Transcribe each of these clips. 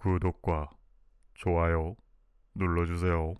구독과 좋아요 눌러주세요.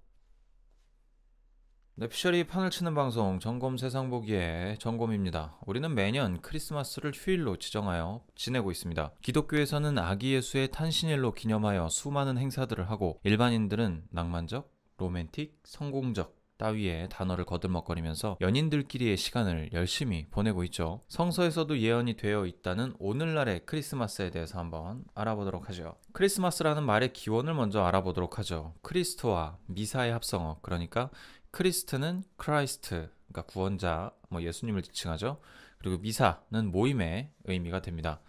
네, 피셜이 판을 치는 방송 점검 세상 보기의 점검입니다. 우리는 매년 크리스마스를 휴일로 지정하여 지내고 있습니다. 기독교에서는 아기 예수의 탄신일로 기념하여 수많은 행사들을 하고 일반인들은 낭만적, 로맨틱, 성공적 따위의 단어를 거들먹거리면서 연인들끼리의 시간을 열심히 보내고 있죠. 성서에서도 예언이 되어 있다는 오늘날의 크리스마스에 대해서 한번 알아보도록 하죠. 크리스마스라는 말의 기원을 먼저 알아보도록 하죠. 크리스토와 미사의 합성어, 그러니까 크리스트는 크라이스트, 그러니까 구원자, 뭐 예수님을 지칭하죠. 그리고 미사는 모임의 의미가 됩니다.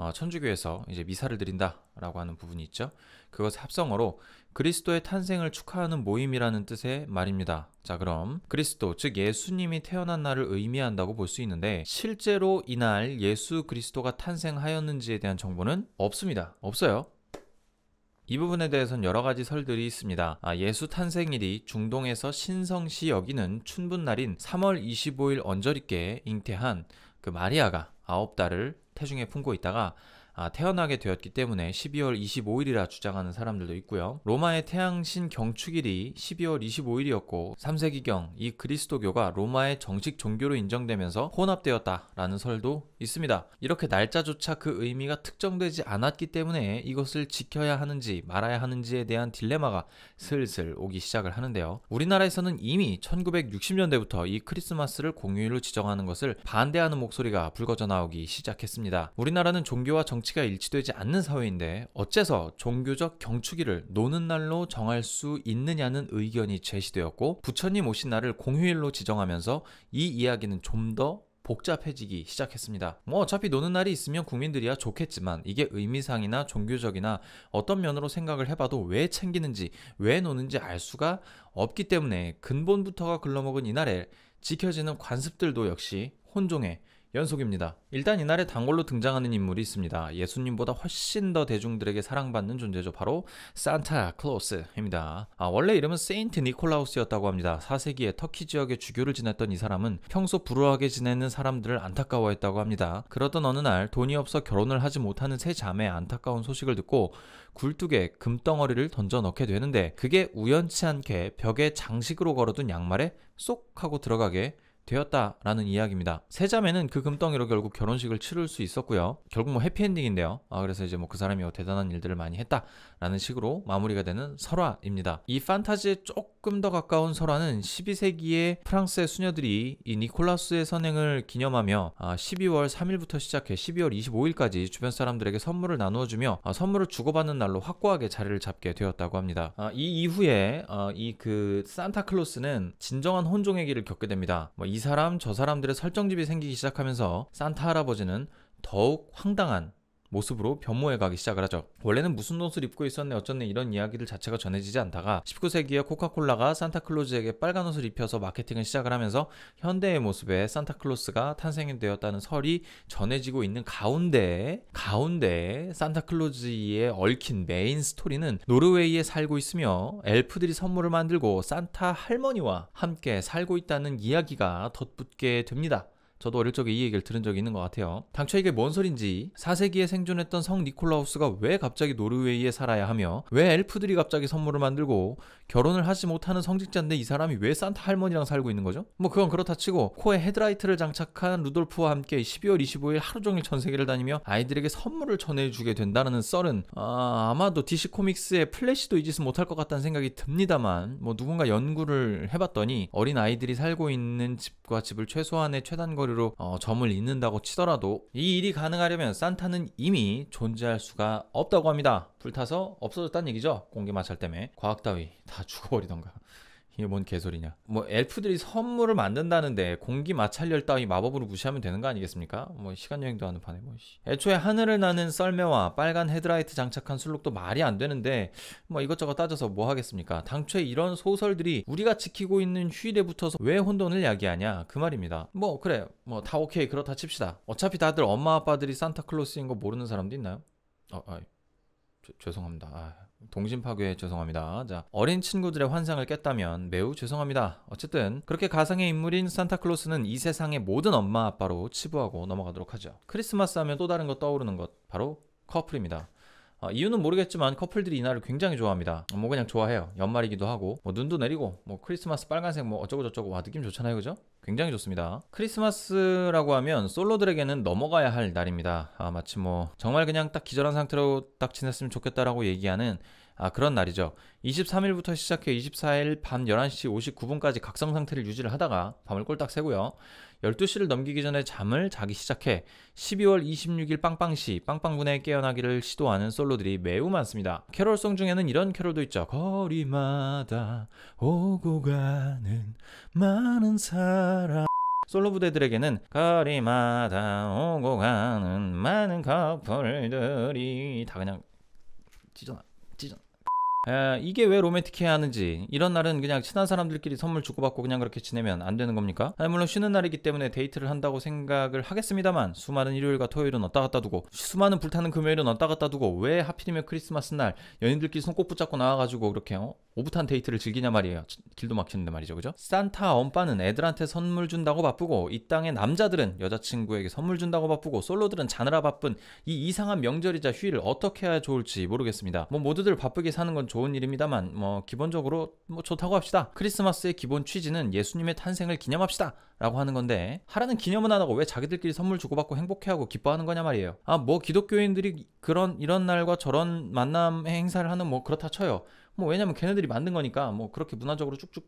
어, 천주교에서 이제 미사를 드린다라고 하는 부분이 있죠. 그것의 합성어로 그리스도의 탄생을 축하하는 모임이라는 뜻의 말입니다. 자, 그럼 그리스도, 즉 예수님이 태어난 날을 의미한다고 볼 수 있는데 실제로 이날 예수 그리스도가 탄생하였는지에 대한 정보는 없습니다. 없어요. 이 부분에 대해서는 여러 가지 설들이 있습니다. 아, 예수 탄생일이 중동에서 신성시 여기는 춘분날인 3월 25일 언저리께 잉태한 그 마리아가 아홉 달을 태중에 품고 있다가 아, 태어나게 되었기 때문에 12월 25일이라 주장하는 사람들도 있고요. 로마의 태양신 경축일이 12월 25일이었고 3세기경 이 그리스도교가 로마의 정식 종교로 인정되면서 혼합되었다라는 설도 있습니다. 이렇게 날짜조차 그 의미가 특정되지 않았기 때문에 이것을 지켜야 하는지 말아야 하는지에 대한 딜레마가 슬슬 오기 시작을 하는데요. 우리나라에서는 이미 1960년대부터 이 크리스마스를 공휴일로 지정하는 것을 반대하는 목소리가 불거져 나오기 시작했습니다. 우리나라는 종교와 정치 정치가 일치되지 않는 사회인데 어째서 종교적 경축일을 노는 날로 정할 수 있느냐는 의견이 제시되었고 부처님 오신 날을 공휴일로 지정하면서 이 이야기는 좀더 복잡해지기 시작했습니다. 뭐 어차피 노는 날이 있으면 국민들이야 좋겠지만 이게 의미상이나 종교적이나 어떤 면으로 생각을 해봐도 왜 챙기는지 왜 노는지 알 수가 없기 때문에 근본부터가 글러먹은 이날에 지켜지는 관습들도 역시 혼종의 연속입니다. 일단 이날에 단골로 등장하는 인물이 있습니다. 예수님보다 훨씬 더 대중들에게 사랑받는 존재죠. 바로 산타 클로스입니다. 아, 원래 이름은 세인트 니콜라우스였다고 합니다. 4세기에 터키 지역에 주교를 지냈던 이 사람은 평소 불우하게 지내는 사람들을 안타까워했다고 합니다. 그러던 어느 날 돈이 없어 결혼을 하지 못하는 세 자매의 안타까운 소식을 듣고 굴뚝에 금덩어리를 던져 넣게 되는데 그게 우연치 않게 벽에 장식으로 걸어둔 양말에 쏙 하고 들어가게 되었다라는 이야기입니다. 세 자매는 그 금덩이로 결국 결혼식을 치를 수 있었고요. 결국 뭐 해피엔딩인데요. 아, 그래서 이제 뭐 그 사람이 뭐 대단한 일들을 많이 했다라는 식으로 마무리가 되는 설화입니다. 이 판타지에 조금 더 가까운 설화는 12세기의 프랑스의 수녀들이 이 니콜라스의 선행을 기념하며 아, 12월 3일부터 시작해 12월 25일까지 주변 사람들에게 선물을 나누어주며 아, 선물을 주고받는 날로 확고하게 자리를 잡게 되었다고 합니다. 아, 이 이후에 아, 이그 산타클로스는 진정한 혼종의 길을 겪게 됩니다. 뭐이 사람 저 사람들의 설정집이 생기기 시작하면서 산타 할아버지는 더욱 황당한 모습으로 변모해 가기 시작을 하죠. 원래는 무슨 옷을 입고 있었네 어쩌네 이런 이야기들 자체가 전해지지 않다가 19세기에 코카콜라가 산타클로즈에게 빨간 옷을 입혀서 마케팅을 시작을 하면서 현대의 모습에 산타클로스가 탄생이 되었다는 설이 전해지고 있는 가운데 가운데 산타클로즈에 얽힌 메인 스토리는 노르웨이에 살고 있으며 엘프들이 선물을 만들고 산타 할머니와 함께 살고 있다는 이야기가 덧붙게 됩니다. 저도 어릴 적에 이 얘기를 들은 적이 있는 것 같아요. 당초 이게 뭔 소린지 4세기에 생존했던 성 니콜라우스가 왜 갑자기 노르웨이에 살아야 하며 왜 엘프들이 갑자기 선물을 만들고 결혼을 하지 못하는 성직자인데 이 사람이 왜 산타 할머니랑 살고 있는 거죠? 뭐 그건 그렇다 치고 코에 헤드라이트를 장착한 루돌프와 함께 12월 25일 하루 종일 전 세계를 다니며 아이들에게 선물을 전해주게 된다는 썰은 아, 아마도 DC 코믹스의 플래시도 잊지 못할 것 같다는 생각이 듭니다만 뭐 누군가 연구를 해봤더니 어린 아이들이 살고 있는 집과 집을 최소한의 최단 거리 거리로 어, 점을 잇는다고 치더라도 이 일이 가능하려면 산타는 이미 존재할 수가 없다고 합니다. 불타서 없어졌다는 얘기죠. 공기 마찰 때문에 과학 따위 다 죽어버리던가. 이게 뭔 개소리냐. 뭐 엘프들이 선물을 만든다는데 공기 마찰열 따위 마법으로 무시하면 되는 거 아니겠습니까? 뭐 시간 여행도 하는 판에 뭐. 애초에 하늘을 나는 썰매와 빨간 헤드라이트 장착한 술록도 말이 안 되는데 뭐 이것저것 따져서 뭐 하겠습니까? 당초에 이런 소설들이 우리가 지키고 있는 휴일에 붙어서 왜 혼돈을 야기하냐 그 말입니다. 뭐 그래 뭐 다 오케이 그렇다 칩시다. 어차피 다들 엄마 아빠들이 산타클로스인 거 모르는 사람도 있나요? 어, 아, 죄송합니다. 아. 동심 파괴 죄송합니다. 자, 어린 친구들의 환상을 깼다면 매우 죄송합니다. 어쨌든 그렇게 가상의 인물인 산타클로스는 이 세상의 모든 엄마 아빠로 치부하고 넘어가도록 하죠. 크리스마스 하면 또 다른 거 떠오르는 것 바로 커플입니다. 어, 이유는 모르겠지만 커플들이 이날을 굉장히 좋아합니다. 뭐 그냥 좋아해요. 연말이기도 하고 뭐 눈도 내리고 뭐 크리스마스 빨간색 뭐 어쩌고 저쩌고 와 느낌 좋잖아요, 그죠? 굉장히 좋습니다. 크리스마스라고 하면 솔로들에게는 넘어가야 할 날입니다. 아, 마치 뭐 정말 그냥 딱 기절한 상태로 딱 지냈으면 좋겠다라고 얘기하는 아, 그런 날이죠. 23일부터 시작해 24일 밤 11시 59분까지 각성 상태를 유지를 하다가 밤을 꼴딱 새고요. 12시를 넘기기 전에 잠을 자기 시작해 12월 26일 빵빵시 빵빵분에 깨어나기를 시도하는 솔로들이 매우 많습니다. 캐롤송 중에는 이런 캐롤도 있죠. 거리마다 오고 가는 많은 사람 솔로 부대들에게는 거리마다 오고 가는 많은 커플들이 다 그냥 찢어나 찢어 에, 이게 왜 로맨틱해야 하는지 이런 날은 그냥 친한 사람들끼리 선물 주고받고 그냥 그렇게 지내면 안 되는 겁니까? 아니, 물론 쉬는 날이기 때문에 데이트를 한다고 생각을 하겠습니다만 수많은 일요일과 토요일은 왔다 갔다 두고 수많은 불타는 금요일은 왔다 갔다 두고 왜 하필이면 크리스마스 날 연인들끼리 손꼭 붙잡고 나와가지고 그렇게 어? 오붓한 데이트를 즐기냐 말이에요 길도 막히는데 말이죠 그죠? 산타 엄빠는 애들한테 선물 준다고 바쁘고 이 땅의 남자들은 여자친구에게 선물 준다고 바쁘고 솔로들은 자느라 바쁜 이 이상한 명절이자 휴일을 어떻게 해야 좋을지 모르겠습니다 뭐 모두들 바쁘게 사는 건 좋은 일입니다만 뭐 기본적으로 뭐 좋다고 합시다. 크리스마스의 기본 취지는 예수님의 탄생을 기념합시다. 라고 하는 건데 하라는 기념은 안 하고 왜 자기들끼리 선물 주고받고 행복해하고 기뻐하는 거냐 말이에요. 아 뭐 기독교인들이 그런 이런 날과 저런 만남 행사를 하는 뭐 그렇다 쳐요. 뭐 왜냐면 걔네들이 만든 거니까 뭐 그렇게 문화적으로 쭉쭉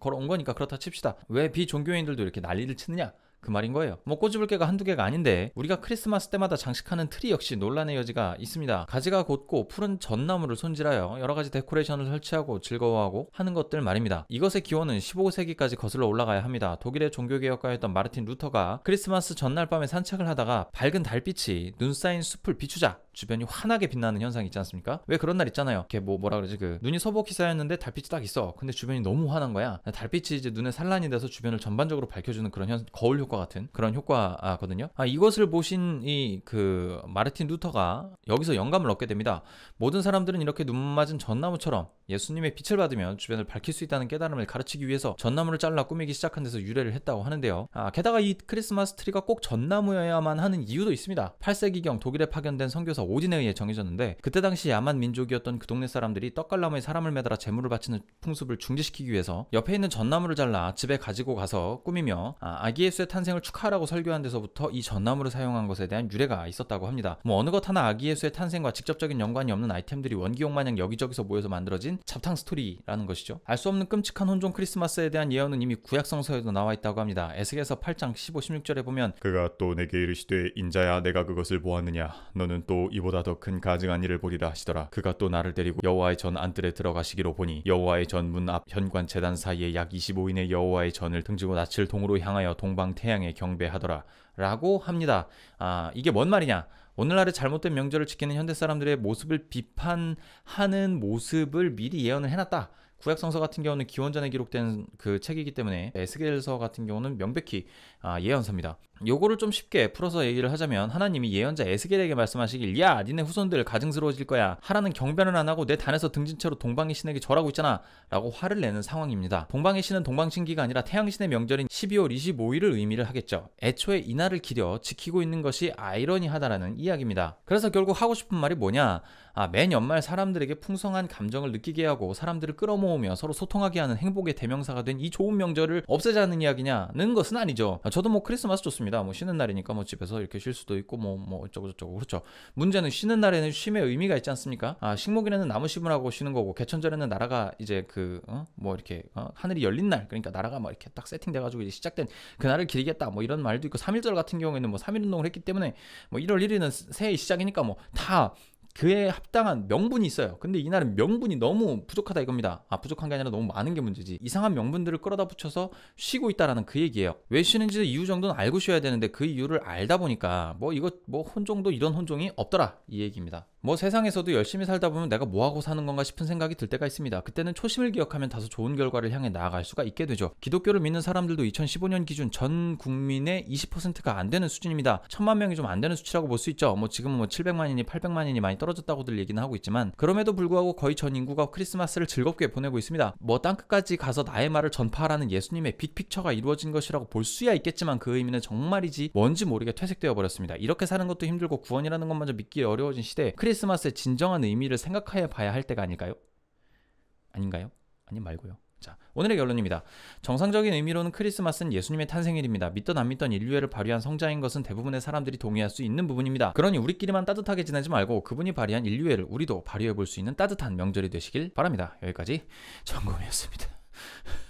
걸어온 거니까 그렇다 칩시다. 왜 비종교인들도 이렇게 난리를 치느냐? 그 말인 거예요. 뭐 꼬집을 개가 한두 개가 아닌데 우리가 크리스마스 때마다 장식하는 트리 역시 논란의 여지가 있습니다. 가지가 곧고 푸른 전나무를 손질하여 여러 가지 데코레이션을 설치하고 즐거워하고 하는 것들 말입니다. 이것의 기원은 15세기까지 거슬러 올라가야 합니다. 독일의 종교개혁가였던 마르틴 루터가 크리스마스 전날 밤에 산책을 하다가 밝은 달빛이 눈 쌓인 숲을 비추자 주변이 환하게 빛나는 현상이 있지 않습니까? 왜 그런 날 있잖아요. 이렇게 뭐 뭐라 그러지 그 눈이 서복히 쌓였는데 달빛이 딱 있어. 근데 주변이 너무 환한 거야. 달빛이 이제 눈에 산란이 돼서 주변을 전반적으로 밝혀주는 그런 현, 거울 효과 같은 그런 효과거든요. 아 이것을 보신 이 그 마르틴 루터가 여기서 영감을 얻게 됩니다. 모든 사람들은 이렇게 눈 맞은 전나무처럼 예수님의 빛을 받으면 주변을 밝힐 수 있다는 깨달음을 가르치기 위해서 전나무를 잘라 꾸미기 시작한 데서 유래를 했다고 하는데요. 아, 게다가 이 크리스마스 트리가 꼭 전나무여야만 하는 이유도 있습니다. 8세기경 독일에 파견된 선교사 오딘에 의해 정해졌는데 그때 당시 야만 민족이었던 그 동네 사람들이 떡갈나무에 사람을 매달아 재물을 바치는 풍습을 중지시키기 위해서 옆에 있는 전나무를 잘라 집에 가지고 가서 꾸미며 아, 기 예수의 탄생을 축하하라고 설교한 데서부터 이 전나무를 사용한 것에 대한 유래가 있었다고 합니다. 뭐 어느 것 하나 아기 예수의 탄생과 직접적인 연관이 없는 아이템들이 원기용 마냥 여기저기서 모여서 만들어진 잡탕 스토리라는 것이죠. 알 수 없는 끔찍한 혼종 크리스마스에 대한 예언은 이미 구약 성서에도 나와 있다고 합니다. 에스겔서 8장 15, 16절에 보면 그가 또 내게 이르시되 인자야 내가 그것을 보았느냐 너는 또 이보다 더 큰 가증한 일을 보리라 하시더라. 그가 또 나를 데리고 여호와의 전 안뜰에 들어가시기로 보니 여호와의 전 문 앞 현관 재단 사이에 약 25인의 여호와의 전을 등지고 낯을 동으로 향하여 동방 태양에 경배하더라. 라고 합니다. 아, 이게 뭔 말이냐? 오늘날의 잘못된 명절을 지키는 현대 사람들의 모습을 비판하는 모습을 미리 예언을 해놨다. 구약성서 같은 경우는 기원전에 기록된 그 책이기 때문에 에스겔서 같은 경우는 명백히 아, 예언서입니다. 요거를 좀 쉽게 풀어서 얘기를 하자면 하나님이 예언자 에스겔에게 말씀하시길 야 니네 후손들 가증스러워질 거야 하라는 경변을 안 하고 내 단에서 등진 채로 동방의 신에게 절하고 있잖아 라고 화를 내는 상황입니다. 동방의 신은 동방신기가 아니라 태양신의 명절인 12월 25일을 의미를 하겠죠. 애초에 이날을 기려 지키고 있는 것이 아이러니하다라는 이야기입니다. 그래서 결국 하고 싶은 말이 뭐냐 아, 매 연말 사람들에게 풍성한 감정을 느끼게 하고 사람들을 끌어모 으며 서로 소통하게 하는 행복의 대명사가 된 이 좋은 명절을 없애자는 이야기냐는 것은 아니죠. 아, 저도 뭐 크리스마스 좋습니다. 뭐 쉬는 날이니까 뭐 집에서 이렇게 쉴 수도 있고 뭐뭐 뭐 어쩌고 저쩌고 그렇죠. 문제는 쉬는 날에는 쉼의 의미가 있지 않습니까? 아, 식목일에는 나무 심으라고 쉬는 거고 개천절에는 나라가 이제 그뭐 어? 이렇게 어? 하늘이 열린 날 그러니까 나라가 뭐 이렇게 딱 세팅돼 가지고 이제 시작된 그날을 기리겠다 뭐 이런 말도 있고 3일절 같은 경우에는 뭐 3일 운동을 했기 때문에 뭐 1월 1일은 새해 시작이니까 뭐 다 그에 합당한 명분이 있어요. 근데 이날은 명분이 너무 부족하다 이겁니다. 아, 부족한 게 아니라 너무 많은 게 문제지. 이상한 명분들을 끌어다 붙여서 쉬고 있다라는 그 얘기예요. 왜 쉬는지 이유 정도는 알고 쉬어야 되는데 그 이유를 알다 보니까 뭐 이거 뭐 혼종도 이런 혼종이 없더라 이 얘기입니다. 뭐 세상에서도 열심히 살다 보면 내가 뭐 하고 사는 건가 싶은 생각이 들 때가 있습니다. 그때는 초심을 기억하면 다소 좋은 결과를 향해 나아갈 수가 있게 되죠. 기독교를 믿는 사람들도 2015년 기준 전 국민의 20%가 안 되는 수준입니다. 천만 명이 좀 안 되는 수치라고 볼 수 있죠. 뭐 지금은 뭐 700만이니 800만이니 많이 떨어졌다고들 얘기는 하고 있지만 그럼에도 불구하고 거의 전 인구가 크리스마스를 즐겁게 보내고 있습니다. 뭐 땅끝까지 가서 나의 말을 전파하라는 예수님의 빅픽처가 이루어진 것이라고 볼 수야 있겠지만 그 의미는 정말이지 뭔지 모르게 퇴색되어 버렸습니다. 이렇게 사는 것도 힘들고 구원이라는 것마저 믿기 어려워진 시대에 크리스 크리스마스의 진정한 의미를 생각해 봐야 할 때가 아닐까요? 아닌가요? 아니 말고요. 자, 오늘의 결론입니다. 정상적인 의미로는 크리스마스는 예수님의 탄생일입니다. 믿던 안 믿던 인류애를 발휘한 성자인 것은 대부분의 사람들이 동의할 수 있는 부분입니다. 그러니 우리끼리만 따뜻하게 지내지 말고 그분이 발휘한 인류애를 우리도 발휘해 볼 수 있는 따뜻한 명절이 되시길 바랍니다. 여기까지 정검이었습니다.